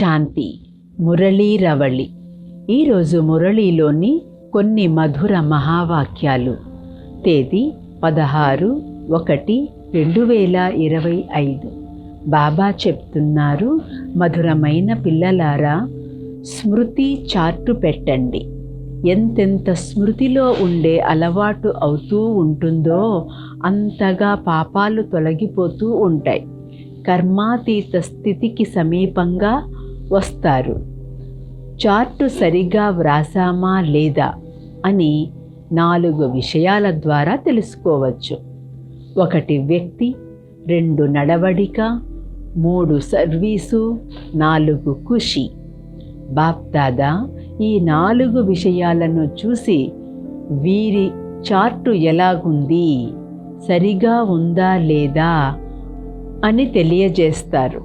శాంతి మురళీ రవళి. ఈరోజు మురళీలోని కొన్ని మధుర మహావాక్యాలు. తేదీ పదహారు ఒకటి రెండు వేల ఇరవై ఐదు. బాబా చెప్తున్నారు మధురమైన పిల్లలారా స్మృతి చార్టు పెట్టండి. ఎంతెంత స్మృతిలో ఉండే అలవాటు అవుతూ ఉంటుందో అంతగా పాపాలు తొలగిపోతూ ఉంటాయి. కర్మాతీత స్థితికి సమీపంగా వస్తారు. చార్టు సరిగా వ్రాసామా లేదా అని నాలుగు విషయాల ద్వారా తెలుసుకోవచ్చు. ఒకటి వ్యక్తి రెండు నడవడిక మూడు సర్వీసు నాలుగు ఖుషి బాప్దాదా ఈ నాలుగు విషయాలను చూసి వీరి చార్టు ఎలాగుంది? సరిగా ఉందా లేదా అని తెలియజేస్తారు.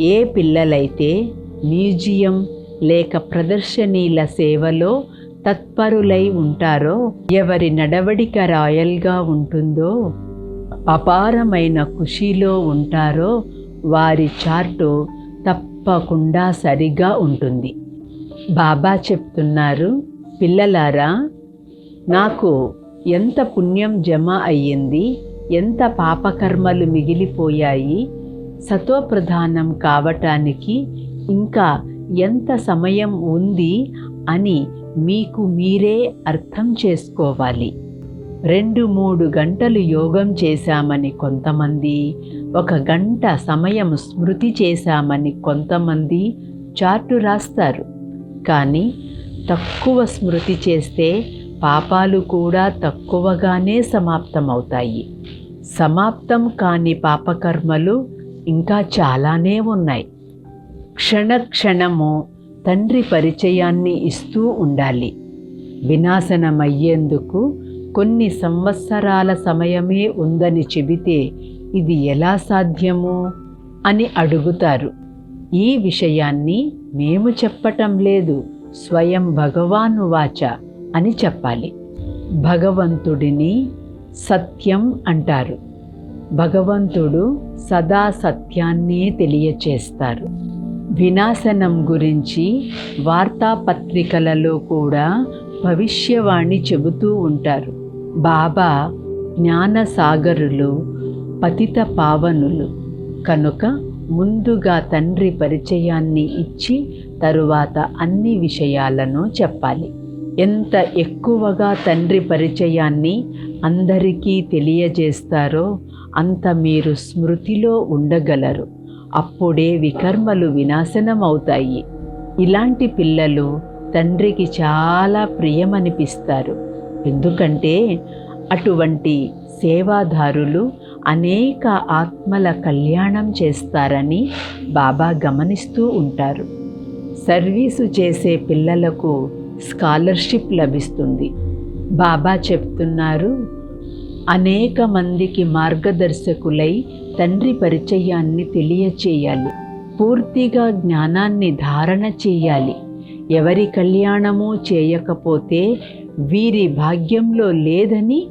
ఏ పిల్లలైతే మ్యూజియం లేక ప్రదర్శనీల సేవలో తత్పరులై ఉంటారో ఎవరి నడవడిక రాయల్గా ఉంటుందో అపారమైన ఖుషీలో ఉంటారో వారి చార్టు తప్పకుండా సరిగా ఉంటుంది. బాబా చెప్తున్నారు పిల్లలారా నాకు ఎంత పుణ్యం జమ అయ్యింది ఎంత పాపకర్మలు మిగిలిపోయాయి సత్వప్రధానం కావటానికి ఇంకా ఎంత సమయం ఉంది అని మీకు మీరే అర్థం చేసుకోవాలి. రెండు మూడు గంటలు యోగం చేశామని కొంతమంది ఒక గంట సమయం స్మృతి చేశామని కొంతమంది చార్టు రాస్తారు. కానీ తక్కువ స్మృతి చేస్తే పాపాలు కూడా తక్కువగానే సమాప్తమవుతాయి. సమాప్తం కాని పాపకర్మలు ఇంకా చాలానే ఉన్నాయి. క్షణ క్షణము తండ్రి పరిచయాన్ని ఇస్తూ ఉండాలి. వినాశనమయ్యేందుకు కొన్ని సంవత్సరాల సమయమే ఉందని చెబితే ఇది ఎలా సాధ్యము? అని అడుగుతారు. ఈ విషయాన్ని మేము చెప్పటం లేదు. స్వయం భగవాను వాచ అని చెప్పాలి. భగవంతుడిని సత్యం అంటారు. భగవంతుడు సదా సత్యాన్నే తెలియచేస్తారు. వినాశనం గురించి వార్తాపత్రికలలో కూడా భవిష్యవాణి చెబుతూ ఉంటారు. బాబా జ్ఞానసాగరులు పతిత పావనులు. కనుక ముందుగా తండ్రి పరిచయాన్ని ఇచ్చి తరువాత అన్ని విషయాలను చెప్పాలి. ఎంత ఎక్కువగా తండ్రి పరిచయాన్ని అందరికీ తెలియజేస్తారో అంత మీరు స్మృతిలో ఉండగలరు. అప్పుడే వికర్మలు వినాశనం అవుతాయి ఇలాంటి పిల్లలు తండ్రికి చాలా ప్రియమనిపిస్తారు. ఎందుకంటే అటువంటి సేవాదారులు అనేక ఆత్మల కళ్యాణం చేస్తారని బాబా గమనిస్తూ ఉంటారు. సర్వీసు చేసే పిల్లలకు స్కాలర్షిప్ లభిస్తుంది. బాబా చెప్తున్నారు అనేక మందికి మార్గదర్శకులై తండ్రి పరిచయాన్ని తెలియచేయాలి. పూర్తిగా జ్ఞానాన్ని ధారణ చేయాలి. ఎవరి కళ్యాణము చేయకపోతే వీరి భాగ్యంలో లేదని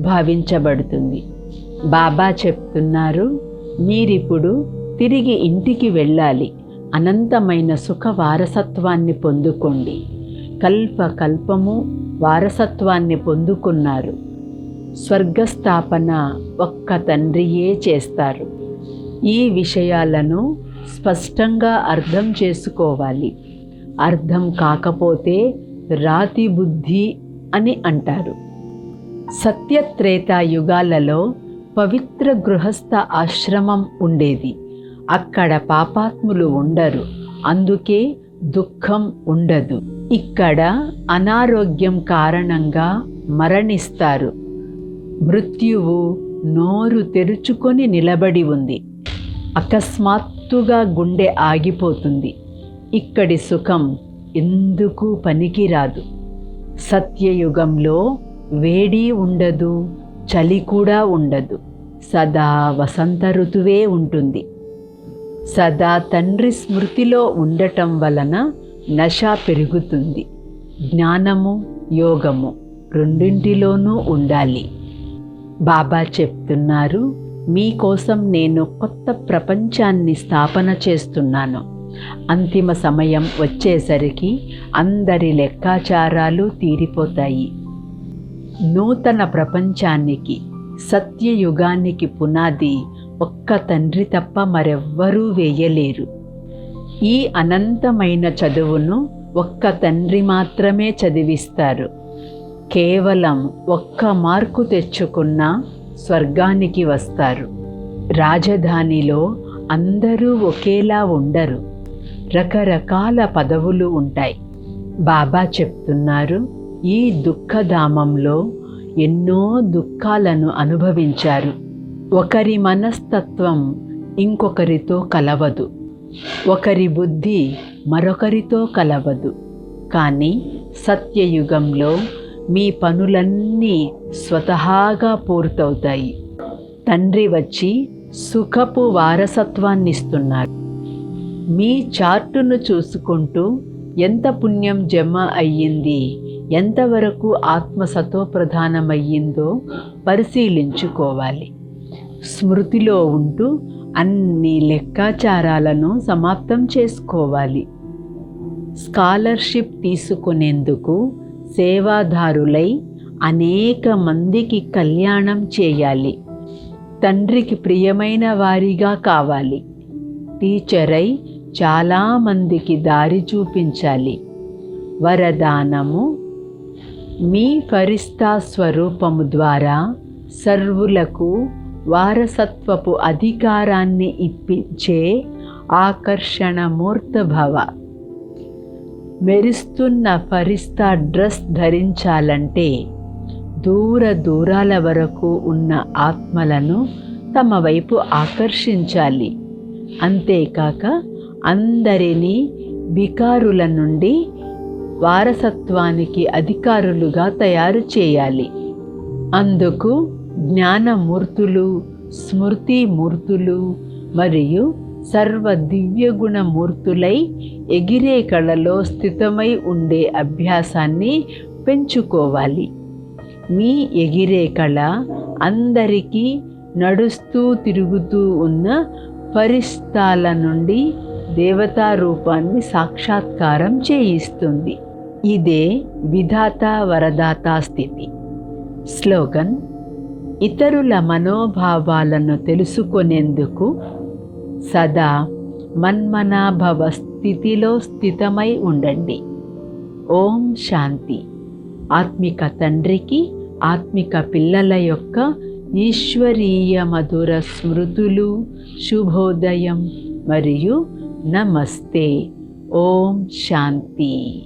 భావించబడుతుంది. బాబా చెప్తున్నారు మీరిప్పుడు తిరిగి ఇంటికి వెళ్ళాలి. అనంతమైన సుఖ వారసత్వాన్ని పొందుకోండి. కల్ప కల్పము వారసత్వాన్ని పొందుకున్నారు. స్వర్గస్థాపన ఒక్క తండ్రియే చేస్తారు. ఈ విషయాలను స్పష్టంగా అర్థం చేసుకోవాలి. అర్థం కాకపోతే రాతి బుద్ధి అని అంటారు. సత్యత్రేత యుగాలలో పవిత్ర గృహస్థ ఆశ్రమం ఉండేది. అక్కడ పాపాత్ములు ఉండరు. అందుకే దుఃఖం ఉండదు. ఇక్కడ అనారోగ్యం కారణంగా మరణిస్తారు. మృత్యువు నోరు తెరుచుకొని నిలబడి ఉంది. అకస్మాత్తుగా గుండె ఆగిపోతుంది. ఇక్కడి సుఖం ఎందుకు పనికిరాదు? సత్యయుగంలో వేడి ఉండదు చలి కూడా ఉండదు. సదా వసంత ఋతువే ఉంటుంది. సదా తండ్రి స్మృతిలో ఉండటం వలన నశ పెరుగుతుంది. జ్ఞానము యోగము రెండింటిలోనూ ఉండాలి. బాబా చెప్తున్నారు మీకోసం నేను కొత్త ప్రపంచాన్ని స్థాపన చేస్తున్నాను. అంతిమ సమయం వచ్చేసరికి అందరి లెక్కాచారాలు తీరిపోతాయి. నూతన ప్రపంచానికి సత్యయుగానికి పునాది ఒక్క తండ్రి తప్ప మరెవ్వరూ వేయలేరు. ఈ అనంతమైన చదువును ఒక్క తండ్రి మాత్రమే చదివిస్తారు. కేవలం ఒక్క మార్కు తెచ్చుకున్న స్వర్గానికి వస్తారు. రాజధానిలో అందరూ ఒకేలా ఉండరు. రకరకాల పదవులు ఉంటాయి. బాబా చెప్తున్నారు ఈ దుఃఖధామంలో ఎన్నో దుఃఖాలను అనుభవించారు. ఒకరి మనస్తత్వం ఇంకొకరితో కలవదు. ఒకరి బుద్ధి మరొకరితో కలవదు. కానీ సత్యయుగంలో మీ పనులన్నీ స్వతహాగా పూర్తవుతాయి. తండ్రి వచ్చి సుఖపు వారసత్వాన్నిస్తున్నారు మీ చార్టును చూసుకుంటూ ఎంత పుణ్యం జమ అయ్యింది ఎంతవరకు ఆత్మ సతోప్రధానమయ్యిందో పరిశీలించుకోవాలి. స్మృతిలో ఉంటూ అన్ని లెక్కాచారాలను సమాప్తం చేసుకోవాలి. స్కాలర్షిప్ తీసుకునేందుకు సేవాదారులై అనేక మందికి కళ్యాణం చేయాలి. తండ్రికి ప్రియమైన వారిగా కావాలి. టీచరై చాలామందికి దారి చూపించాలి. వరదానము మీ ఫరిస్తా స్వరూపము ద్వారా సర్వులకు వారసత్వపు అధికారాన్ని ఇప్పించే ఆకర్షణ మూర్తభవ మెరుస్తున్న ఫరిస్తా డ్రెస్ ధరించాలంటే దూర దూరాల వరకు ఉన్న ఆత్మలను తమ వైపు ఆకర్షించాలి. అంతేకాక అందరినీ వికారుల నుండి వారసత్వానికి అధికారులుగా తయారు చేయాలి. అందుకు జ్ఞానమూర్తులు స్మృతిమూర్తులు మరియు సర్వ దివ్యగుణమూర్తులై ఎగిరే కళలో స్థితమై ఉండే అభ్యాసాన్ని పెంచుకోవాలి. మీ ఎగిరే కళ అందరికీ నడుస్తూ తిరుగుతూ ఉన్న పరిస్థాల నుండి దేవతా రూపాన్ని సాక్షాత్కారం చేయిస్తుంది. ఇదే విధాత వరదాత స్థితి. స్లోగన్ ఇతరుల మనోభావాలను తెలుసుకునేందుకు సదా మన్మనాభవ స్థితిలో స్థితమై ఉండండి. ఓం శాంతి. ఆత్మిక తండ్రికి ఆత్మిక పిల్లల యొక్క ఈశ్వరీయ మధుర స్మృతులు శుభోదయం మరియు నమస్తే. ఓం శాంతి.